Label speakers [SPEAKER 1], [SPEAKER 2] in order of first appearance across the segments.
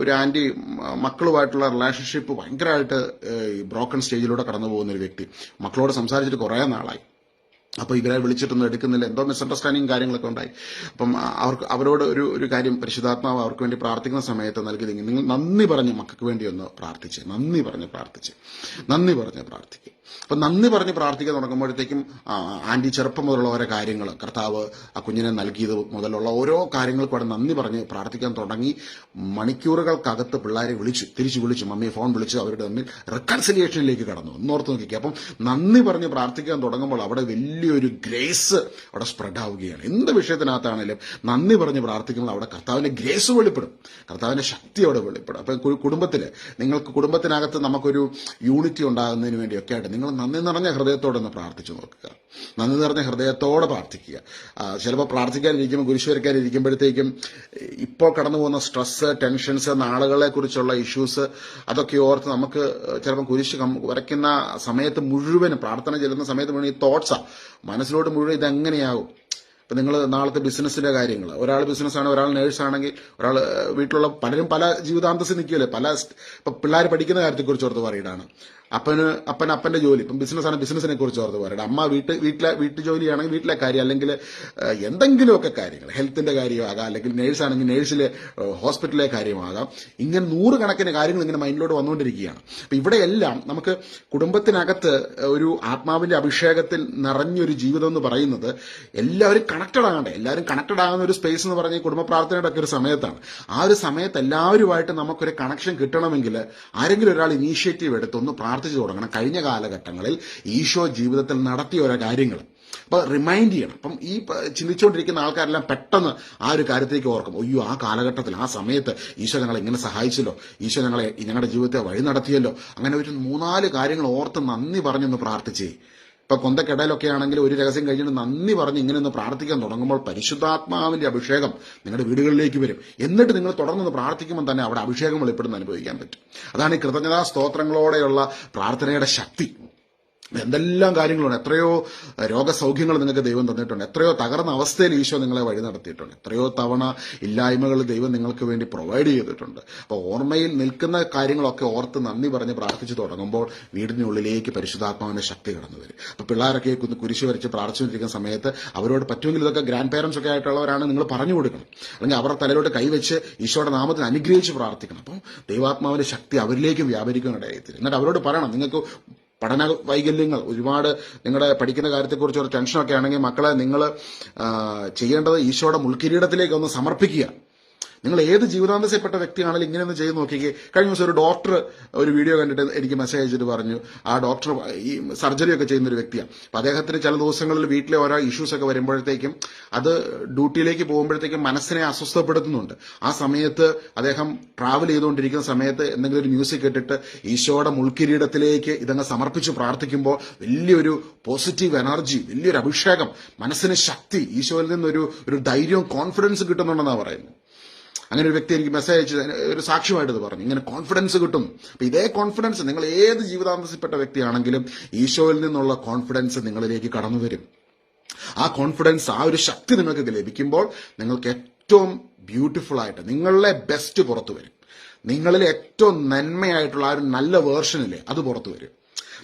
[SPEAKER 1] ഒരു ആന്റി മക്കളുമായിട്ടുള്ള റിലേഷൻഷിപ്പ് ഭയങ്കരമായിട്ട് ബ്രോക്കൺ സ്റ്റേജിലൂടെ കടന്നു പോകുന്ന ഒരു വ്യക്തി. മക്കളോട് സംസാരിച്ചിട്ട് കുറേ നാളായി. അപ്പോൾ ഇവരെ വിളിച്ചിട്ടൊന്നും എടുക്കുന്നില്ല. എന്തോ മിസ്അണ്ടർസ്റ്റാൻഡിങ് കാര്യങ്ങളൊക്കെ ഉണ്ടായി. അപ്പം അവർക്ക് അവരോട് ഒരു ഒരു കാര്യം പരിശുദ്ധാത്മാവ് അവർക്ക് വേണ്ടി പ്രാർത്ഥിക്കുന്ന സമയത്ത് നൽകിയതെങ്കിൽ നിങ്ങൾ നന്ദി പറഞ്ഞ് മക്കൾക്ക് വേണ്ടി ഒന്ന് പ്രാർത്ഥിച്ച്. നന്ദി പറഞ്ഞ് പ്രാർത്ഥിച്ച്. നന്ദി പറഞ്ഞ് പ്രാർത്ഥിക്കുക അപ്പം നന്ദി പറഞ്ഞ് പ്രാർത്ഥിക്കാൻ തുടങ്ങുമ്പോഴത്തേക്കും ആന്റി ചെറുപ്പം മുതലുള്ള ഓരോ കാര്യങ്ങൾ കർത്താവ് ആ കുഞ്ഞിനെ നൽകിയത് മുതലുള്ള ഓരോ കാര്യങ്ങൾക്കും നന്ദി പറഞ്ഞ് പ്രാർത്ഥിക്കാൻ തുടങ്ങി. മണിക്കൂറുകൾക്കകത്ത് പിള്ളേരെ വിളിച്ചു തിരിച്ചു വിളിച്ചു മമ്മിയെ ഫോൺ വിളിച്ചു അവരുടെ തമ്മിൽ റെക്കൺസിലിയേഷനിലേക്ക് കടന്നു. എന്നോർത്ത് നോക്കിക്കുക അപ്പം നന്ദി പറഞ്ഞ് പ്രാർത്ഥിക്കാൻ തുടങ്ങുമ്പോൾ അവിടെ വലിയൊരു ഗ്രേസ് അവിടെ സ്പ്രെഡ് ആവുകയാണ് എന്ത് വിഷയത്തിനകത്താണെങ്കിലും നന്ദി പറഞ്ഞ് പ്രാർത്ഥിക്കുമ്പോൾ അവിടെ കർത്താവിന്റെ ഗ്രേസ് വെളിപ്പെടും. കർത്താവിന്റെ ശക്തി അവിടെ വെളിപ്പെടും. അപ്പം കുടുംബത്തിൽ നിങ്ങൾക്ക് കുടുംബത്തിനകത്ത് നമുക്കൊരു യൂണിറ്റി ഉണ്ടാകുന്നതിന് വേണ്ടിയൊക്കെ ആയിട്ട് നിങ്ങൾ നന്ദി നിറഞ്ഞ ഹൃദയത്തോടെ ഒന്ന് പ്രാർത്ഥിച്ചു നോക്കുക. നന്ദി നിറഞ്ഞ ഹൃദയത്തോടെ പ്രാർത്ഥിക്കുക. ചിലപ്പോൾ പ്രാർത്ഥിക്കാനിരിക്കുമ്പോൾ കുരിശ് വരയ്ക്കാനിരിക്കുമ്പോഴത്തേക്കും ഇപ്പോൾ കടന്നു പോകുന്ന സ്ട്രെസ് ടെൻഷൻസ് നാളുകളെ കുറിച്ചുള്ള ഇഷ്യൂസ് അതൊക്കെ ഓർത്ത് നമുക്ക് ചിലപ്പോൾ കുരിശ് വരയ്ക്കുന്ന സമയത്ത് മുഴുവനും പ്രാർത്ഥന ചെല്ലുന്ന സമയത്ത് മുഴുവൻ ഈ തോട്ട്സാ മനസ്സിലോട്ട് മുഴുവൻ ഇതെങ്ങനെയാകും? ഇപ്പം നിങ്ങൾ നാളത്തെ ബിസിനസ്സിന്റെ കാര്യങ്ങൾ ഒരാൾ ബിസിനസ്സാണ് ഒരാൾ നേഴ്സ് ആണെങ്കിൽ ഒരാൾ വീട്ടിലുള്ള പലരും പല ജീവിതാന്തസ് നിൽക്കുമല്ലേ പല ഇപ്പം പിള്ളേർ പഠിക്കുന്ന കാര്യത്തെക്കുറിച്ച് ഓർത്ത് പറയിടാണ് അപ്പന് അപ്പൻ അപ്പന്റെ ജോലി. ഇപ്പം ബിസിനസ്സാണ് ബിസിനസ്സിനെ കുറിച്ച് ഓർത്ത് പറയണം അമ്മ വീട്ട് വീട്ടിലെ വീട്ടു ജോലിയാണെങ്കിൽ വീട്ടിലെ കാര്യം അല്ലെങ്കിൽ എന്തെങ്കിലുമൊക്കെ കാര്യങ്ങൾ ഹെൽത്തിന്റെ കാര്യമാകാം അല്ലെങ്കിൽ നേഴ്സാണെങ്കിൽ നേഴ്സിലെ ഹോസ്പിറ്റലിലെ കാര്യമാകാം ഇങ്ങനെ നൂറുകണക്കിന് കാര്യങ്ങൾ ഇങ്ങനെ മൈൻഡിലോട്ട് വന്നുകൊണ്ടിരിക്കുകയാണ്. അപ്പം ഇവിടെയെല്ലാം നമുക്ക് കുടുംബത്തിനകത്ത് ഒരു ആത്മാവിന്റെ അഭിഷേകത്തിൽ നിറഞ്ഞൊരു ജീവിതം എന്ന് പറയുന്നത് എല്ലാവരും കണക്റ്റഡ് ആകണ്ടേ. എല്ലാവരും കണക്റ്റഡ് ആകുന്ന ഒരു സ്പേസ് എന്ന് പറഞ്ഞ കുടുംബ പ്രാർത്ഥനയുടെ ഒക്കെ ഒരു സമയത്താണ്. ആ ഒരു സമയത്ത് എല്ലാവരുമായിട്ട് നമുക്കൊരു കണക്ഷൻ കിട്ടണമെങ്കിൽ ആരെങ്കിലും ഒരാൾ ഇനീഷ്യേറ്റീവ് എടുത്ത് ഒന്ന് പ്രാർത്ഥിച്ചു തുടങ്ങണം. കഴിഞ്ഞ കാലഘട്ടങ്ങളിൽ ഈശോ ജീവിതത്തിൽ നടത്തിയ ഓരോ കാര്യങ്ങൾ. അപ്പൊ റിമൈൻഡ് ചെയ്യണം. അപ്പം ഈ ചിന്തിച്ചുകൊണ്ടിരിക്കുന്ന ആൾക്കാരെല്ലാം പെട്ടെന്ന് ആ ഒരു കാര്യത്തിലേക്ക് ഓർക്കും. അയ്യോ ആ കാലഘട്ടത്തിൽ ആ സമയത്ത് ഈശോ ഞങ്ങളെ ഇങ്ങനെ സഹായിച്ചല്ലോ. ഈശോ ഞങ്ങളെ ഞങ്ങളുടെ ജീവിതത്തെ വഴി നടത്തിയല്ലോ. അങ്ങനെ ഒരു മൂന്നാൽ കാര്യങ്ങൾ ഓർത്ത് നന്ദി പറഞ്ഞൊന്ന് പ്രാർത്ഥിച്ചേ. ഇപ്പൊ കൊന്തക്കിടയിലൊക്കെ ആണെങ്കിൽ ഒരു രഹസ്യം കഴിഞ്ഞിട്ട് നന്ദി പറഞ്ഞ് ഇങ്ങനെ ഒന്ന് പ്രാർത്ഥിക്കാൻ തുടങ്ങുമ്പോൾ പരിശുദ്ധാത്മാവിന്റെ അഭിഷേകം നിങ്ങളുടെ വീടുകളിലേക്ക് വരും. എന്നിട്ട് നിങ്ങൾ തുടർന്ന് പ്രാർത്ഥിക്കുമ്പോൾ തന്നെ അവിടെ അഭിഷേകം വെളിപ്പെടുന്ന അനുഭവിക്കാൻ പറ്റും. അതാണ് ഈ കൃതജ്ഞതാ സ്തോത്രങ്ങളോടെയുള്ള പ്രാർത്ഥനയുടെ ശക്തി. എന്തെല്ലാം കാര്യങ്ങളുണ്ട്? എത്രയോ രോഗസൗഖ്യങ്ങൾ നിങ്ങൾക്ക് ദൈവം തന്നിട്ടുണ്ട്. എത്രയോ തകർന്ന അവസ്ഥയിൽ ഈശോ നിങ്ങളെ വഴി നടത്തിയിട്ടുണ്ട്. എത്രയോ തവണ ഇല്ലായ്മകൾ ദൈവം നിങ്ങൾക്ക് വേണ്ടി പ്രൊവൈഡ് ചെയ്തിട്ടുണ്ട്. അപ്പോൾ ഓർമ്മയിൽ നിൽക്കുന്ന കാര്യങ്ങളൊക്കെ ഓർത്ത് നന്ദി പറഞ്ഞ് പ്രാർത്ഥിച്ചു തുടങ്ങുമ്പോൾ വീടിനുള്ളിലേക്ക് പരിശുദ്ധാത്മാവിന് ശക്തി കടന്നു വരും. അപ്പോൾ പിള്ളേരൊക്കെ കുന്ന് കുരിശ് വരച്ച് പ്രാർത്ഥിച്ചുകൊണ്ടിരിക്കുന്ന സമയത്ത് അവരോട് പറ്റുമെങ്കിൽ ഇതൊക്കെ ഗ്രാൻഡ് പേരൻസ് ഒക്കെ ആയിട്ടുള്ളവരാണ് നിങ്ങൾ പറഞ്ഞു കൊടുക്കണം. അല്ലെങ്കിൽ അവരുടെ തലയിലോട്ട് കൈവച്ച് ഈശോയുടെ നാമത്തിൽ അനുഗ്രഹിച്ച് പ്രാർത്ഥിക്കണം. അപ്പോൾ ദൈവാത്മാവിന്റെ ശക്തി അവരിലേക്കും വ്യാപരിക്കാനിടയായിത്തീരും എന്നിട്ട് അവരോട് പറയണം നിങ്ങൾക്ക് പഠന വൈകല്യങ്ങൾ ഒരുപാട് നിങ്ങളുടെ പഠിക്കുന്ന കാര്യത്തെക്കുറിച്ച് ഒരു ടെൻഷനൊക്കെ ആണെങ്കിൽ മക്കളെ നിങ്ങൾ ചെയ്യേണ്ടത് ഈശോയുടെ മുൾക്കിരീടത്തിലേക്ക് ഒന്ന് സമർപ്പിക്കുക. നിങ്ങൾ ഏത് ജീവിതാന്തസപ്പെട്ട വ്യക്തിയാണെങ്കിലും ഇങ്ങനെ ഒന്ന് ചെയ്ത് നോക്കിക്കേ. കഴിഞ്ഞ ദിവസം ഒരു ഡോക്ടർ ഒരു വീഡിയോ കണ്ടിട്ട് എനിക്ക് മെസ്സേജ് അയച്ചിട്ട് പറഞ്ഞു ആ ഡോക്ടർ ഈ സർജറി ഒക്കെ ചെയ്യുന്ന ഒരു വ്യക്തിയാണ് അപ്പൊ അദ്ദേഹത്തിന് ചില ദിവസങ്ങളിൽ വീട്ടിലെ ഓരോ ഇഷ്യൂസ് ഒക്കെ വരുമ്പോഴത്തേക്കും അത് ഡ്യൂട്ടിയിലേക്ക് പോകുമ്പോഴത്തേക്കും മനസ്സിനെ അസ്വസ്ഥപ്പെടുത്തുന്നുണ്ട്. ആ സമയത്ത് അദ്ദേഹം ട്രാവൽ ചെയ്തുകൊണ്ടിരിക്കുന്ന സമയത്ത് എന്തെങ്കിലും ഒരു മ്യൂസിക് കേട്ടിട്ട് ഈശോയുടെ മുൾക്കിരീടത്തിലേക്ക് ഇതങ്ങ് സമർപ്പിച്ച് പ്രാർത്ഥിക്കുമ്പോൾ വലിയൊരു പോസിറ്റീവ് എനർജി വലിയൊരു അഭിഷേകം മനസ്സിന് ശക്തി ഈശോയിൽ നിന്നൊരു ഒരു ധൈര്യവും കോൺഫിഡൻസ് കിട്ടുന്നുണ്ടെന്നാണ് പറയുന്നത്. അങ്ങനെ ഒരു വ്യക്തി എനിക്ക് മെസ്സേജ് അയച്ചു ഒരു സാക്ഷ്യമായിട്ട് പറഞ്ഞു. ഇങ്ങനെ കോൺഫിഡൻസ് കിട്ടും. അപ്പൊ ഇതേ കോൺഫിഡൻസ് നിങ്ങൾ ഏത് ജീവിതാന്തസപ്പെട്ട വ്യക്തിയാണെങ്കിലും ഈശോയിൽ നിന്നുള്ള കോൺഫിഡൻസ് നിങ്ങളിലേക്ക് കടന്നു വരും. ആ കോൺഫിഡൻസ് ആ ഒരു ശക്തി നിങ്ങൾക്ക് ലഭിക്കുമ്പോൾ നിങ്ങൾക്ക് ഏറ്റവും ബ്യൂട്ടിഫുൾ ആയിട്ട് നിങ്ങളിലെ ബെസ്റ്റ് പുറത്തു വരും. നിങ്ങളിലെ ഏറ്റവും നന്മയായിട്ടുള്ള ആ ഒരു നല്ല വേർഷനില്ലേ അത് പുറത്തു വരും.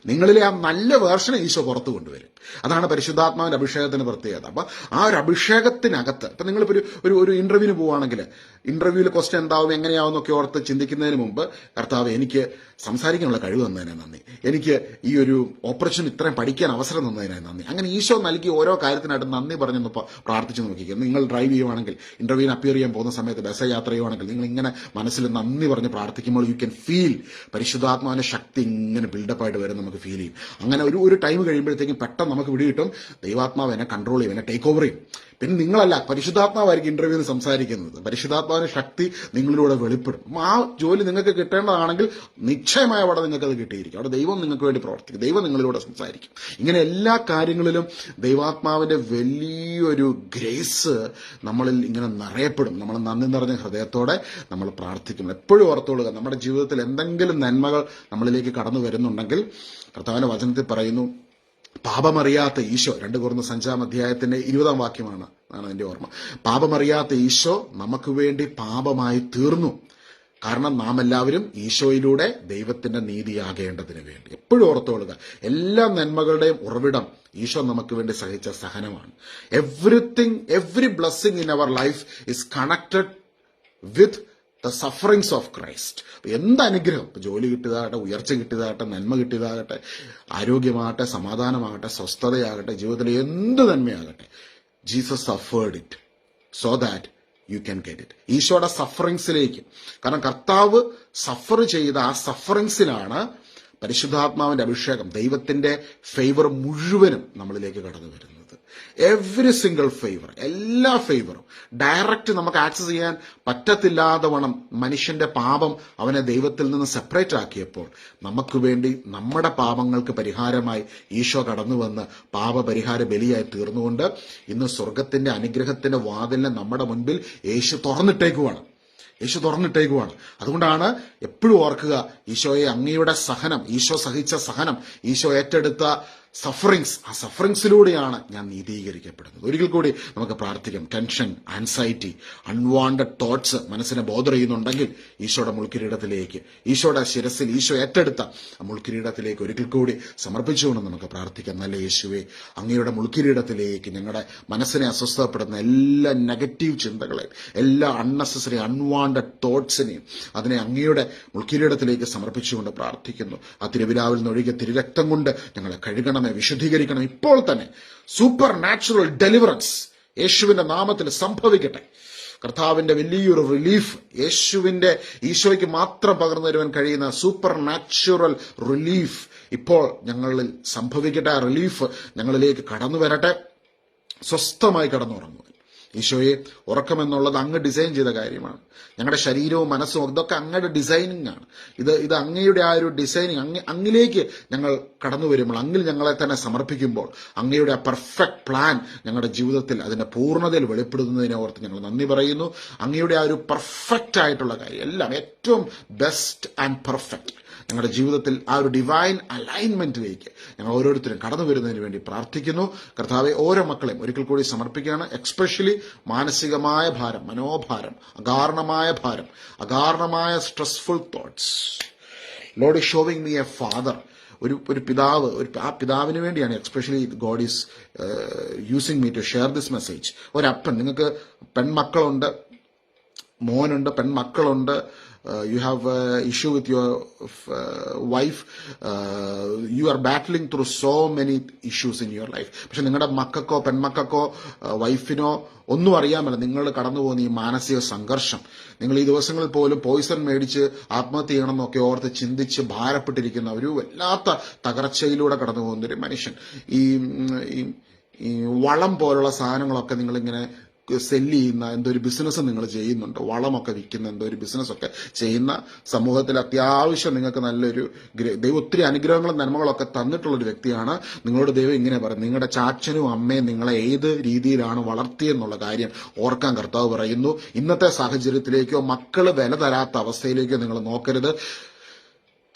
[SPEAKER 1] നിങ്ങളിലെ ആ നല്ല വേർഷൻ ഈശോ പുറത്തു കൊണ്ടുവരും. അതാണ് പരിശുദ്ധാത്മാവിന്റെ അഭിഷേകത്തിന് പ്രത്യേകത. അപ്പൊ ആ ഒരു അഭിഷേകത്തിനകത്ത് ഇപ്പൊ നിങ്ങളിപ്പോ ഒരു ഒരു ഒരു ഇന്റർവ്യൂവിന് പോവുകയാണെങ്കിൽ ഇന്റർവ്യൂവിൽ ക്വസ്റ്റ്യൻ എന്താവും എങ്ങനെയാവും എന്നൊക്കെ ഓർത്ത് ചിന്തിക്കുന്നതിന് മുമ്പ് കർത്താവ് എനിക്ക് സംസാരിക്കാനുള്ള കഴിവ് തന്നതിനെ നന്ദി. എനിക്ക് ഈ ഒരു ഓപ്പറേഷൻ ഇത്രയും പഠിക്കാൻ അവസരം തന്നതിനെ നന്ദി. അങ്ങനെ ഈശോ നൽകിയ ഓരോ കാര്യത്തിനായിട്ട് നന്ദി പറഞ്ഞൊന്ന് പ്രാർത്ഥിച്ചു നോക്കിക്കുക നിങ്ങൾ ഡ്രൈവ് ചെയ്യുവാണെങ്കിൽ ഇന്റർവ്യൂവിന് അപ്പിയർ ചെയ്യാൻ പോകുന്ന സമയത്ത് ബസ് യാത്ര ചെയ്യുവാണെങ്കിൽ നിങ്ങൾ ഇങ്ങനെ മനസ്സിൽ നന്ദി പറഞ്ഞ് പ്രാർത്ഥിക്കുമ്പോൾ യു ക്യാൻ ഫീൽ പരിശുദ്ധാത്മാവിന്റെ ശക്തി ഇങ്ങനെ ബിൽഡപ്പായിട്ട് വരും നമുക്ക് ഫീൽ ചെയ്യും. അങ്ങനെ ഒരു ഒരു ടൈം കഴിയുമ്പോഴത്തേക്കും പെട്ടെന്ന് നമുക്ക് പിടികിട്ടും ദൈവാത്മാവ് എന്നെ കൺട്രോൾ ചെയ്യും എന്നെ ടേക്ക് ഓവർ ചെയ്യും. പിന്നെ നിങ്ങളല്ല പരിശുദ്ധാത്മാവായിരിക്കും ഇന്റർവ്യൂവിന് സംസാരിക്കുന്നത്. പരിശുദ്ധാത്മാവിന്റെ ശക്തി നിങ്ങളിലൂടെ വെളിപ്പെടും. ആ ജോലി നിങ്ങൾക്ക് കിട്ടേണ്ടതാണെങ്കിൽ നിശ്ചയമായ അവിടെ നിങ്ങൾക്ക് അത് കിട്ടിയിരിക്കും. അവിടെ ദൈവം നിങ്ങൾക്ക് വേണ്ടി പ്രവർത്തിക്കും. ദൈവം നിങ്ങളിലൂടെ സംസാരിക്കും. ഇങ്ങനെ എല്ലാ കാര്യങ്ങളിലും ദൈവാത്മാവിന്റെ വലിയൊരു ഗ്രേസ് നമ്മളിൽ ഇങ്ങനെ നിറയപ്പെടും. നമ്മൾ നന്ദി നിറഞ്ഞ ഹൃദയത്തോടെ നമ്മൾ പ്രാർത്ഥിക്കും. എപ്പോഴും ഓർത്തോളുക നമ്മുടെ ജീവിതത്തിൽ എന്തെങ്കിലും നന്മകൾ നമ്മളിലേക്ക് കടന്നു വരുന്നുണ്ടെങ്കിൽ കർത്താവിന്റെ വചനത്തിൽ പറയുന്നു പാപമറിയാത്ത ഈശോ രണ്ട് കുറഞ്ഞ സഞ്ചാം അധ്യായത്തിന്റെ ഇരുപതാം വാക്യമാണ് ആണ് എന്റെ ഓർമ്മ. പാപമറിയാത്ത ഈശോ നമുക്ക് വേണ്ടി പാപമായി തീർന്നു. കാരണം നാം എല്ലാവരും ഈശോയിലൂടെ ദൈവത്തിന്റെ നീതിയാകേണ്ടതിന് വേണ്ടി. എപ്പോഴും ഓർത്തോളുക എല്ലാ നന്മകളുടെയും ഉറവിടം ഈശോ നമുക്ക് വേണ്ടി സഹിച്ച സഹനമാണ്. Everything every blessing in our life is connected with the sufferings of Christ എന്ത് അനുഗ്രഹം ജോലി കിട്ടിയതാകട്ടെ ഉയർച്ച കിട്ടിയതാകട്ടെ നന്മ കിട്ടിയതാകട്ടെ ആരോഗ്യമാകട്ടെ സമാധാനമാകട്ടെ സ്വസ്ഥതയാകട്ടെ ജീവിതത്തിൽ എന്ത് നന്മയാകട്ടെ. Jesus suffered it so that you can get it ഈശോയുടെ സഫറിങ്സിലേക്ക് കാരണം കർത്താവ് സഫർ ചെയ്ത ആ സഫറിങ്സിലാണ് പരിശുദ്ധാത്മാവിന്റെ അഭിഷേകം. ദൈവത്തിന്റെ ഫേവർ മുഴുവനും നമ്മളിലേക്ക് കടന്നു വരുന്നത് എവറി സിംഗിൾ ഫേവർ എല്ലാ ഫേവറും ഡയറക്റ്റ് നമുക്ക് ആക്സസ് ചെയ്യാൻ പറ്റത്തില്ലാതെ വണ്ണം മനുഷ്യന്റെ പാപം അവനെ ദൈവത്തിൽ നിന്ന് സെപ്പറേറ്റ് ആക്കിയപ്പോൾ നമുക്ക് വേണ്ടി നമ്മുടെ പാപങ്ങൾക്ക് പരിഹാരമായി ഈശോ കടന്നു വന്ന് പാപപരിഹാര ബലിയായി തീർന്നുകൊണ്ട് ഇന്ന് സ്വർഗത്തിന്റെ അനുഗ്രഹത്തിന്റെ വാതിലിനെ നമ്മുടെ മുൻപിൽ യേശു തുറന്നിട്ടേക്കുവാണ്. യേശു തുറന്നിട്ടേക്കുവാണ്. അതുകൊണ്ടാണ് എപ്പോഴും ഓർക്കുക ഈശോയെ അങ്ങയുടെ സഹനം ഈശോ സഹിച്ച സഹനം ഈശോ ഏറ്റെടുത്ത സഫറിങ്സ് ആ സഫറിങ്സിലൂടെയാണ് ഞാൻ നീതീകരിക്കപ്പെടുന്നത്. ഒരിക്കൽ കൂടി നമുക്ക് പ്രാർത്ഥിക്കാം. ടെൻഷൻ ആൻസൈറ്റി അൺവാണ്ടഡ് തോട്ട്സ് മനസ്സിനെ ബോധർ ചെയ്യുന്നുണ്ടെങ്കിൽ ഈശോയുടെ മുൾക്കിരീടത്തിലേക്ക് ഈശോയുടെ ശിരസിൽ ഈശോ ഏറ്റെടുത്ത മുൾക്കിരീടത്തിലേക്ക് ഒരിക്കൽ കൂടി സമർപ്പിച്ചുകൊണ്ട് നമുക്ക് പ്രാർത്ഥിക്കാം. നല്ല യേശുവെ അങ്ങയുടെ മുൾക്കിരീടത്തിലേക്ക് ഞങ്ങളുടെ മനസ്സിനെ അസ്വസ്ഥപ്പെടുന്ന എല്ലാ നെഗറ്റീവ് ചിന്തകളെയും എല്ലാ അൺനെസസറി അൺവാണ്ടഡ് തോട്ട്സിനെയും അതിനെ അങ്ങയുടെ മുൾക്കിരീടത്തിലേക്ക് സമർപ്പിച്ചുകൊണ്ട് പ്രാർത്ഥിക്കുന്നു. ആ തിരുവിലാവിൽ നിന്നൊഴുകിയ തിരുരക്തം കൊണ്ട് ഞങ്ങളെ കഴുകണമേ വിശുദ്ധീകരിക്കണം. ഇപ്പോൾ തന്നെ സൂപ്പർ നാച്ചുറൽ ഡെലിവറൻസ് യേശുവിന്റെ നാമത്തിൽ സംഭവിക്കട്ടെ. കർത്താവിന്റെ വലിയൊരു റിലീഫ് യേശുവിന്റെ ഈശോയ്ക്ക് മാത്രം പകർന്നു തരുവാൻ കഴിയുന്ന സൂപ്പർ നാച്ചുറൽ റിലീഫ് ഇപ്പോൾ ഞങ്ങളിൽ സംഭവിക്കട്ടെ. ആ റിലീഫ് ഞങ്ങളിലേക്ക് കടന്നു വരട്ടെ. സ്വസ്ഥമായി കടന്നുറങ്ങുവാൻ ഈശോയെ ഉറക്കമെന്നുള്ളത് അങ്ങ് ഡിസൈൻ ചെയ്ത കാര്യമാണ്. ഞങ്ങളുടെ ശരീരവും മനസ്സും ഇതൊക്കെ അങ്ങയുടെ ഡിസൈനിങ് ആണ്. ഇത് ഇത് അങ്ങയുടെ ആ ഒരു ഡിസൈനിങ് അങ്ങ് അങ്ങിലേക്ക് ഞങ്ങൾ കടന്നു വരുമ്പോൾ അങ്ങിൽ ഞങ്ങളെ തന്നെ സമർപ്പിക്കുമ്പോൾ അങ്ങയുടെ ആ പെർഫെക്റ്റ് പ്ലാൻ ഞങ്ങളുടെ ജീവിതത്തിൽ അതിന്റെ പൂർണതയിൽ വെളിപ്പെടുത്തുന്നതിനെ ഓർത്ത് ഞങ്ങൾ നന്ദി പറയുന്നു. അങ്ങയുടെ ആ ഒരു പെർഫെക്റ്റ് ആയിട്ടുള്ള കാര്യം എല്ലാം ഏറ്റവും ബെസ്റ്റ് ആൻഡ് പെർഫെക്റ്റ്. ഞങ്ങളുടെ ജീവിതത്തിൽ ആ ഒരു ഡിവൈൻ അലൈൻമെന്റിലേക്ക് ഞങ്ങൾ ഓരോരുത്തരും കടന്നു വരുന്നതിന് വേണ്ടി പ്രാർത്ഥിക്കുന്നു. കർത്താവെ ഓരോ മക്കളെയും ഒരിക്കൽ കൂടി സമർപ്പിക്കുകയാണ്. എക്സ്പെഷ്യലി മാനസികമായ ഭാരം മനോഭാരം അകാരണമായ ഭാരം അകാരണമായ stressful thoughts load is showing me a father ഒരു ഒരു പിതാവ് ഒരു ആ പിതാവിന് വേണ്ടിയാണ് especially God is using me to share this message ഒരപ്പൻ നിങ്ങൾക്ക് പെൺമക്കളുണ്ട് മോനുണ്ട് പെൺമക്കളുണ്ട് you have issue uh, wife, wife you are battling through so many issues in your life പക്ഷെ നിങ്ങളുടെ മക്കൾക്കോ പെൺമക്കൾക്കോ വൈഫിനോ ഒന്നും അറിയാമല്ല നിങ്ങൾ കടന്നു പോകുന്ന ഈ മാനസിക സംഘർഷം. നിങ്ങൾ ഈ ദിവസങ്ങളിൽ പോലും പോയിസൺ മേടിച്ച് ആത്മഹത്യ ചെയ്യണമെന്നൊക്കെ ഓർത്ത് ചിന്തിച്ച് ഭാരപ്പെട്ടിരിക്കുന്ന ഒരു വല്ലാത്ത തകർച്ചയിലൂടെ കടന്നു പോകുന്ന ഒരു മനുഷ്യൻ. ഈ ഈ വളം പോലുള്ള സാധനങ്ങളൊക്കെ നിങ്ങളിങ്ങനെ സെല്ല് ചെയ്യുന്ന എന്തോ ഒരു ബിസിനസ് നിങ്ങൾ ചെയ്യുന്നുണ്ട്? വളമൊക്കെ വിൽക്കുന്ന എന്തോ ഒരു ബിസിനസ്സൊക്കെ ചെയ്യുന്ന സമൂഹത്തിൽ അത്യാവശ്യം നിങ്ങൾക്ക് നല്ലൊരു ദൈവം ഒത്തിരി അനുഗ്രഹങ്ങളും നന്മകളൊക്കെ തന്നിട്ടുള്ള ഒരു വ്യക്തിയാണ്. നിങ്ങളോട് ദൈവം ഇങ്ങനെ പറയും നിങ്ങളുടെ ചാച്ചനും അമ്മയും നിങ്ങളെ ഏത് രീതിയിലാണ് വളർത്തിയെന്നുള്ള കാര്യം ഓർക്കാൻ കർത്താവ് പറയുന്നു. ഇന്നത്തെ സാഹചര്യത്തിലേക്കോ മക്കൾ വില തരാത്ത അവസ്ഥയിലേക്കോ നിങ്ങൾ നോക്കരുത്.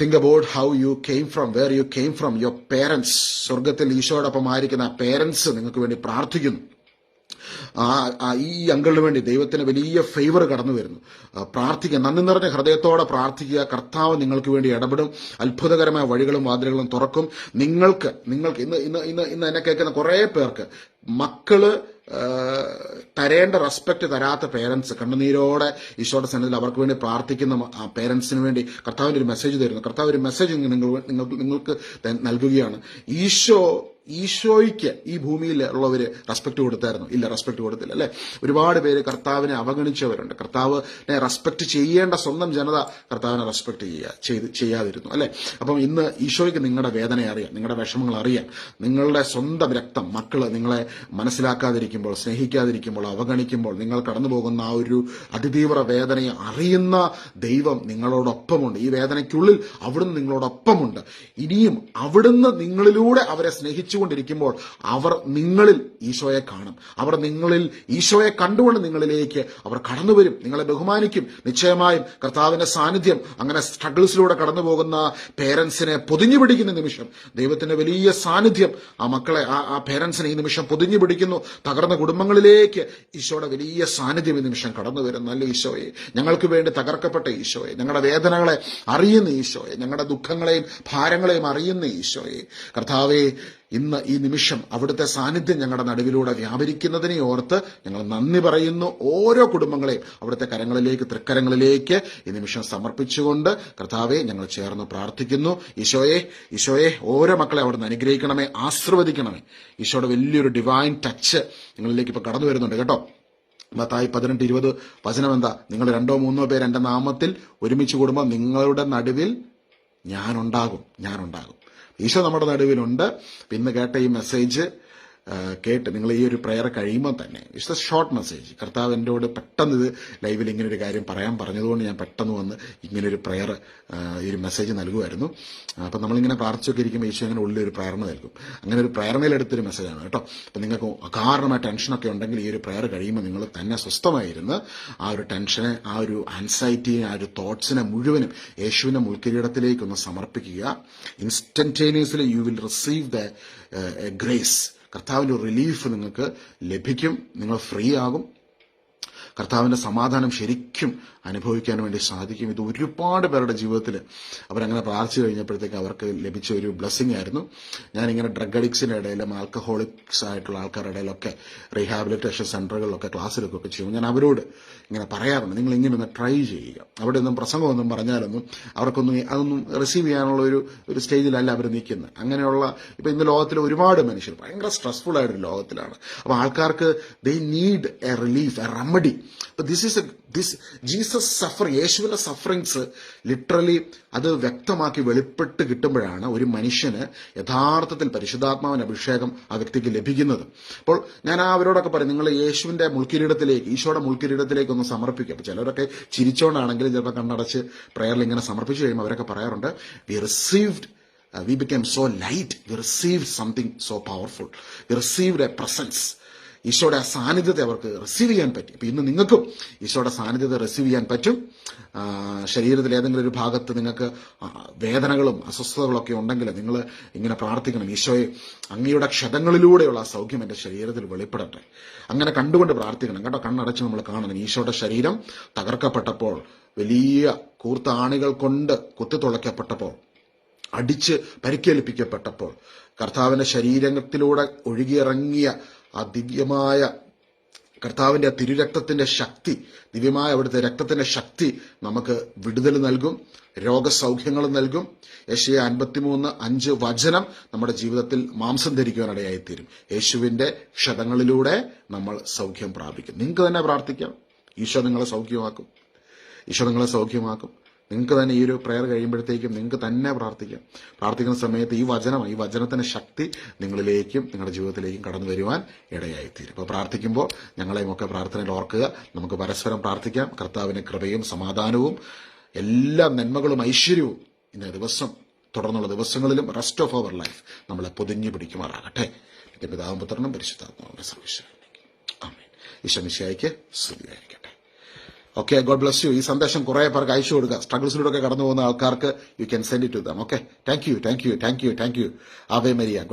[SPEAKER 1] Think about how you came from where you came from your parents സ്വർഗത്തിൽ ഈശോടൊപ്പം ആയിരിക്കുന്ന പേരൻസ് നിങ്ങൾക്ക് വേണ്ടി പ്രാർത്ഥിക്കുന്നു. ആ ഈ അങ്കിളിന് വേണ്ടി ദൈവത്തിന് വലിയ ഫേവർ കടന്നു വരുന്നു. പ്രാർത്ഥിക്കുക നന്ദി നിറഞ്ഞ ഹൃദയത്തോടെ പ്രാർത്ഥിക്കുക. കർത്താവ് നിങ്ങൾക്ക് വേണ്ടി ഇടപെടും. അത്ഭുതകരമായ വഴികളും വാതിലുകളും തുറക്കും. നിങ്ങൾക്ക് നിങ്ങൾക്ക് ഇന്ന് ഇന്ന് ഇന്ന് ഇന്ന് എന്നെ കേൾക്കുന്ന കുറേ പേർക്ക് മക്കൾ തരേണ്ട റെസ്പെക്ട് തരാത്ത പേരൻസ് കണ്ണുനീരോടെ ഈശോയുടെ സന്നിധിയിൽ അവർക്ക് വേണ്ടി പ്രാർത്ഥിക്കുന്ന ആ പേരൻസിന് വേണ്ടി കർത്താവിന് ഒരു മെസ്സേജ് തരുന്നു. കർത്താവ് ഒരു മെസ്സേജ് നിങ്ങൾ നിങ്ങൾക്ക് നിങ്ങൾക്ക് നൽകുകയാണ്. ഈശോ ഈശോയ്ക്ക് ഈ ഭൂമിയിൽ ഉള്ളവര് റെസ്പെക്ട് കൊടുത്തായിരുന്നു. ഇല്ല റെസ്പെക്ട് കൊടുത്തില്ല അല്ലെ? ഒരുപാട് പേര് കർത്താവിനെ അവഗണിച്ചവരുണ്ട്. കർത്താവിനെ റെസ്പെക്ട് ചെയ്യേണ്ട സ്വന്തം ജനത കർത്താവിനെ റെസ്പെക്ട് ചെയ്യുക ചെയ്ത് ചെയ്യാതിരുന്നു അല്ലെ? അപ്പം ഇന്ന് ഈശോയ്ക്ക് നിങ്ങളുടെ വേദന അറിയാം നിങ്ങളുടെ വിഷമങ്ങൾ അറിയാം. നിങ്ങളുടെ സ്വന്തം രക്തം മക്കൾ നിങ്ങളെ മനസ്സിലാക്കാതിരിക്കുമ്പോൾ സ്നേഹിക്കാതിരിക്കുമ്പോൾ അവഗണിക്കുമ്പോൾ നിങ്ങൾ കടന്നു പോകുന്ന ആ ഒരു അതിതീവ്ര വേദനയെ അറിയുന്ന ദൈവം നിങ്ങളോടൊപ്പമുണ്ട്. ഈ വേദനയ്ക്കുള്ളിൽ അവിടുന്ന് നിങ്ങളോടൊപ്പമുണ്ട്. ഇനിയും അവിടുന്ന് നിങ്ങളിലൂടെ അവരെ സ്നേഹിച്ചു ജീവിച്ചുകൊണ്ടിരിക്കുമ്പോൾ അവർ നിങ്ങളിൽ ഈശോയെ കാണും. അവർ നിങ്ങളിൽ ഈശോയെ കണ്ടുകൊണ്ട് നിങ്ങളിലേക്ക് അവർ കടന്നു വരും നിങ്ങളെ ബഹുമാനിക്കും. നിശ്ചയമായും കർത്താവിന്റെ സാന്നിധ്യം അങ്ങനെ സ്ട്രഗിൾസിലൂടെ കടന്നു പോകുന്ന പേരൻസിനെ പൊതിഞ്ഞു പിടിക്കുന്ന നിമിഷം ദൈവത്തിന്റെ വലിയ സാന്നിധ്യം ആ മക്കളെ ആ പേരൻസിനെ ഈ നിമിഷം പൊതിഞ്ഞു പിടിക്കുന്നു. തകർന്ന കുടുംബങ്ങളിലേക്ക് ഈശോയുടെ വലിയ സാന്നിധ്യം ഈ നിമിഷം കടന്നു വരും നല്ല ഈശോയെ? ഞങ്ങൾക്ക് വേണ്ടി തകർക്കപ്പെട്ട ഈശോയെ ഞങ്ങളുടെ വേദനകളെ അറിയുന്ന ഈശോയെ ഞങ്ങളുടെ ദുഃഖങ്ങളെയും ഭാരങ്ങളെയും അറിയുന്ന ഈശോയെ. കർത്താവെ ഇന്ന് ഈ നിമിഷം അവിടുത്തെ സാന്നിധ്യം ഞങ്ങളുടെ നടുവിലൂടെ വ്യാപരിക്കുന്നതിനെ ഓർത്ത് ഞങ്ങൾ നന്ദി പറയുന്നു. ഓരോ കുടുംബങ്ങളെയും അവിടുത്തെ കരങ്ങളിലേക്ക് തൃക്കരങ്ങളിലേക്ക് ഈ നിമിഷം സമർപ്പിച്ചുകൊണ്ട് കർത്താവെ ഞങ്ങൾ ചേർന്ന് പ്രാർത്ഥിക്കുന്നു. ഈശോയെ ഈശോയെ ഓരോ മക്കളെ അവിടെ നിന്ന് അനുഗ്രഹിക്കണമേ ആശ്രവദിക്കണമേ ഈശോയുടെ വലിയൊരു ഡിവൈൻ ടച്ച് നിങ്ങളിലേക്ക് ഇപ്പോൾ കടന്നു വരുന്നുണ്ട് കേട്ടോ. മത്തായി പതിനെട്ട് ഇരുപത് വചനം എന്താ? നിങ്ങൾ രണ്ടോ മൂന്നോ പേർ എന്റെ നാമത്തിൽ ഒരുമിച്ച് കൂടുമ്പോൾ നിങ്ങളുടെ നടുവിൽ ഞാനുണ്ടാകും ഞാനുണ്ടാകും. ഈശോ നമ്മുടെ നടുവിലുണ്ട്. പിന്നെ കേട്ട ഈ മെസ്സേജ് കേട്ട് നിങ്ങൾ ഈ ഒരു പ്രയർ കഴിയുമ്പോൾ തന്നെ ഇറ്റ്സ് എ ഷോർട്ട് മെസ്സേജ് കർത്താവ് എന്നോട് പെട്ടെന്ന് ഇത് ലൈവിൽ ഇങ്ങനെ ഒരു കാര്യം പറയാൻ പറഞ്ഞതുകൊണ്ട് ഞാൻ പെട്ടെന്ന് വന്ന് ഇങ്ങനൊരു പ്രയർ ഈ ഒരു മെസ്സേജ് നൽകുമായിരുന്നു. അപ്പം നമ്മളിങ്ങനെ പ്രാർത്ഥിച്ചൊക്കെ ഇരിക്കുമ്പോൾ ഈശോ അങ്ങനെ ഉള്ളിൽ ഒരു പ്രേരണ നൽകും. അങ്ങനെ ഒരു പ്രേരണയിലെടുത്തൊരു മെസ്സേജാണ് കേട്ടോ. അപ്പം നിങ്ങൾക്ക് അകാരണമായ ടെൻഷനൊക്കെ ഉണ്ടെങ്കിൽ ഈ ഒരു പ്രയർ കഴിയുമ്പോൾ നിങ്ങൾ തന്നെ സ്വസ്ഥമായിരുന്ന് ആ ഒരു ടെൻഷനെ ആ ഒരു ആൻസൈറ്റിയെ ആ ഒരു തോട്ട്സിനെ മുഴുവനും യേശുവിന്റെ മുൾക്കിരീടത്തിലേക്കൊന്ന് സമർപ്പിക്കുക. Instantaneously you will receive the grace കർത്താവിന്റെ റിലീഫ് നിങ്ങൾക്ക് ലഭിക്കും. നിങ്ങൾ ഫ്രീ ആകും. കർത്താവിന്റെ സമാധാനം ശരിക്കും അനുഭവിക്കാൻ വേണ്ടി സാധിക്കും. ഇത് ഒരുപാട് പേരുടെ ജീവിതത്തിൽ അവരങ്ങനെ പ്രാർത്ഥിച്ചു കഴിഞ്ഞപ്പോഴത്തേക്ക് അവർക്ക് ലഭിച്ച ഒരു ബ്ലെസ്സിങ് ആയിരുന്നു. ഞാനിങ്ങനെ ഡ്രഗ് അഡിക്സിന്റെ ഇടയിലും ആൽക്കഹോളിക്സ് ആയിട്ടുള്ള ആൾക്കാരുടെ ഇടയിലൊക്കെ റീഹാബിലിറ്റേഷൻ സെന്ററുകളിലൊക്കെ ക്ലാസ്സിലൊക്കെ ചെയ്യും ഞാൻ അവരോട് ഇങ്ങനെ പറയാറുണ്ട് നിങ്ങൾ ഇങ്ങനെ ഒന്ന് ട്രൈ ചെയ്യുക. അവിടെ ഒന്നും പ്രസംഗമൊന്നും പറഞ്ഞാലൊന്നും അവർക്കൊന്നും അതൊന്നും റിസീവ് ചെയ്യാനുള്ള ഒരു ഒരു സ്റ്റേജിലല്ല അവർ നിൽക്കുന്നത് അങ്ങനെയുള്ള ഇപ്പം ഇന്ന് ലോകത്തിൽ ഒരുപാട് മനുഷ്യർ ഭയങ്കര സ്ട്രെസ്ഫുൾ ആയിട്ടൊരു ലോകത്തിലാണ്. അപ്പോൾ ആൾക്കാർക്ക് they need a relief a remedy this is this Jesus suffer യേശുവിന്റെ സഫറിങ്സ് ലിറ്ററലി അത് വ്യക്തമാക്കി വെളിപ്പെട്ട് കിട്ടുമ്പോഴാണ് ഒരു മനുഷ്യന് യഥാർത്ഥത്തിൽ പരിശുദ്ധാത്മാവിന് അഭിഷേകം ആ വ്യക്തിക്ക് ലഭിക്കുന്നത്. അപ്പോൾ ഞാൻ ആ അവരോടൊക്കെ പറയും നിങ്ങൾ യേശുവിന്റെ മുൾക്കിരീടത്തിലേക്ക് ഈശോയുടെ മുൾക്കിരീടത്തിലേക്ക് ഒന്ന് സമർപ്പിക്കുക. അപ്പോൾ ചിലരൊക്കെ ചിരിച്ചോണ്ടാണെങ്കിലും ചിലപ്പോൾ കണ്ണടച്ച് പ്രയറിൽ ഇങ്ങനെ സമർപ്പിച്ചു കഴിയുമ്പോൾ അവരൊക്കെ പറയാറുണ്ട് we received we become so light we received something so powerful we received a presence ഈശോയുടെ ആ സാന്നിധ്യത്തെ അവർക്ക് റിസീവ് ചെയ്യാൻ പറ്റി. അപ്പം ഇന്ന് നിങ്ങൾക്കും ഈശോയുടെ സാന്നിധ്യത്തെ റിസീവ് ചെയ്യാൻ പറ്റും. ശരീരത്തിൽ ഏതെങ്കിലും ഒരു ഭാഗത്ത് നിങ്ങൾക്ക് വേദനകളും അസ്വസ്ഥതകളൊക്കെ ഉണ്ടെങ്കിൽ നിങ്ങൾ ഇങ്ങനെ പ്രാർത്ഥിക്കണം. ഈശോയെ അങ്ങയുടെ ക്ഷതങ്ങളിലൂടെയുള്ള സൗഖ്യം എന്റെ ശരീരത്തിൽ വെളിപ്പെടട്ടെ. അങ്ങനെ കണ്ടുകൊണ്ട് പ്രാർത്ഥിക്കണം. കേട്ടോ കണ്ണടച്ച് നമ്മൾ കാണണം. ഈശോയുടെ ശരീരം തകർക്കപ്പെട്ടപ്പോൾ വലിയ കൂർത്ത ആണികൾ കൊണ്ട് കുത്തിത്തുളയ്ക്കപ്പെട്ടപ്പോൾ അടിച്ച് പരിക്കേൽപ്പിക്കപ്പെട്ടപ്പോൾ കർത്താവിന്റെ ശരീരത്തിലൂടെ ഒഴുകിയിറങ്ങിയ ആ ദിവ്യമായ കർത്താവിന്റെ ആ തിരുരക്തത്തിന്റെ ശക്തി ദിവ്യമായ അവിടുത്തെ രക്തത്തിന്റെ ശക്തി നമുക്ക് വിടുതൽ നൽകും രോഗസൗഖ്യങ്ങൾ നൽകും. യേശയ അൻപത്തിമൂന്ന് അഞ്ച് വചനം നമ്മുടെ ജീവിതത്തിൽ മാംസം ധരിക്കുവാനിടയായിത്തീരും. യേശുവിന്റെ ക്ഷതങ്ങളിലൂടെ നമ്മൾ സൗഖ്യം പ്രാപിക്കും. നിങ്ങൾക്ക് തന്നെ പ്രാർത്ഥിക്കാം. ഈശോ നിങ്ങളെ സൗഖ്യമാക്കും. ഈശോ നിങ്ങളെ സൗഖ്യമാക്കും. നിങ്ങൾക്ക് തന്നെ ഈ ഒരു പ്രയർ കഴിയുമ്പോഴത്തേക്കും നിങ്ങൾക്ക് തന്നെ പ്രാർത്ഥിക്കാം. പ്രാർത്ഥിക്കുന്ന സമയത്ത് ഈ വചനം ഈ വചനത്തിന്റെ ശക്തി നിങ്ങളിലേക്കും നിങ്ങളുടെ ജീവിതത്തിലേക്കും കടന്നു വരുവാൻ ഇടയായിത്തീരും. അപ്പോൾ പ്രാർത്ഥിക്കുമ്പോൾ ഞങ്ങളെയും ഒക്കെ പ്രാർത്ഥനയിൽ ഓർക്കുക. നമുക്ക് പരസ്പരം പ്രാർത്ഥിക്കാം. കർത്താവിന് കൃപയും സമാധാനവും എല്ലാ നന്മകളും ഐശ്വര്യവും ഇന്ന ദിവസം തുടർന്നുള്ള ദിവസങ്ങളിലും റെസ്റ്റ് ഓഫ് അവർ ലൈഫ് നമ്മളെ പൊതിഞ്ഞു പിടിക്കുമാറാകട്ടെ. പിതാവും പുത്രനും പരിശുദ്ധാത്മാവിന്റെ സർവീശ്വരൻ ആമേൻ. ഈശ്വമിശായിക്ക് സ്തുതിയായിരിക്കട്ടെ. ഓക്കെ ഗോഡ് ബ്ലസ് യു ഈ സന്ദേശം കുറെ പേർക്ക് അയച്ചു കൊടുക്കുക. സ്ട്രഗിൾസിലൂടെ ഒക്കെ കടന്നു പോകുന്ന ആൾക്കാർക്ക് you can send it to them okay thank you thank you thank you thank you Ave Maria